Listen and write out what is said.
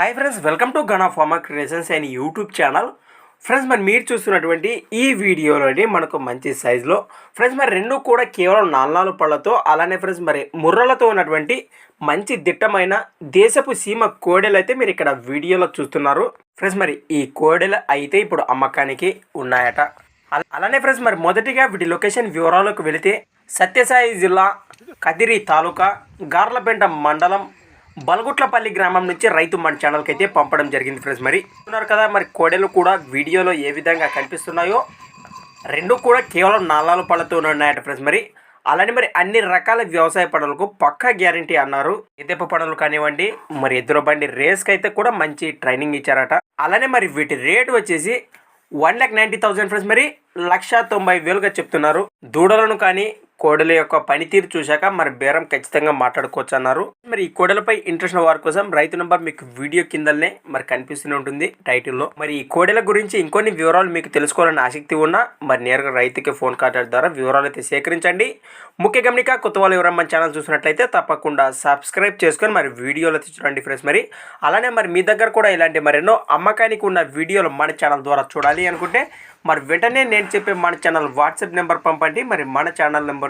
Hi friends welcome to Gana pharma creations and YouTube channel friends మరి మీరు చూస్తున్నటువంటి ఈ వీడియోలోని మనకు మంచి సైజులో ఫ్రెండ్స్ మరి రెండు కూడా కేవలం నాలుగు నాలుగు పళ్ళతో అలానే ఫ్రెండ్స్ మరి ముర్రలతో ఉన్నటువంటి మంచి దిట్టమైన దేశపు సీమ కోడెలు అయితే మీరు ఇక్కడ వీడియోలో చూస్తున్నారు. ఫ్రెండ్స్ మరి ఈ కోడెలు అయితే ఇప్పుడు అమ్మకానికి ఉన్నాయట. అలానే ఫ్రెండ్స్ మరి మొదటిగా వీటి లొకేషన్ వివరాలకు వెళితే సత్యసాయి జిల్లా కదిరి తాలూకా గార్లపెంట మండలం బలగుట్లపల్లి గ్రామం నుంచి రైతు మన ఛానల్కి అయితే పంపడం జరిగింది ఫ్రెండ్స్ మరి ఉన్నారు కదా మరి కోడెలు కూడా వీడియోలో ఏ విధంగా కనిపిస్తున్నాయో రెండు కూడా కేవలం నాలాలు పళ్ళతో ఉన్నాయట ఫ్రెండ్స్ మరి అలానే మరి అన్ని రకాల వ్యవసాయ పనులకు పక్కా గ్యారంటీ అన్నారు. ఎదెప్ప పనులు కానివ్వండి మరి ఎదురు బండి రేస్కి అయితే కూడా మంచి ట్రైనింగ్ ఇచ్చారట. అలానే మరి వీటి రేటు వచ్చేసి one lakh ninety thousand friends మరి లక్ష తొంభై వేలుగా చెప్తున్నారు. దూడలను కానీ కోడల యొక్క పనితీరు చూశాక మరి బేరం ఖచ్చితంగా మాట్లాడుకోవచ్చు అన్నారు మరి ఈ కోడలపై ఇంట్రెస్ట్ ఉన్న వారి కోసం రైతు నంబర్ మీకు వీడియో కిందనే మరి కనిపిస్తూనే ఉంటుంది టైటిల్లో. మరి ఈ కోడెల గురించి ఇంకొన్ని వివరాలు మీకు తెలుసుకోవాలని ఆసక్తి ఉన్నా మరి నేరుగా రైతుకి ఫోన్ కాంటాక్ట్ ద్వారా వివరాలు అయితే సేకరించండి. ముఖ్య గమనిక కొత్త వాళ్ళు ఎవరైనా మన ఛానల్ చూసినట్లయితే తప్పకుండా సబ్స్క్రైబ్ చేసుకొని మరి వీడియోలు చూడండి ఫ్రెండ్స్ మరి. అలానే మరి మీ దగ్గర కూడా ఇలాంటి మరెన్నో అమ్మకానికి ఉన్న వీడియోలు మన ఛానల్ ద్వారా చూడాలి అనుకుంటే మరి వెంటనే నేను చెప్పే మన ఛానల్ వాట్సాప్ నెంబర్ పంపండి. మరి మన ఛానల్ నెంబర్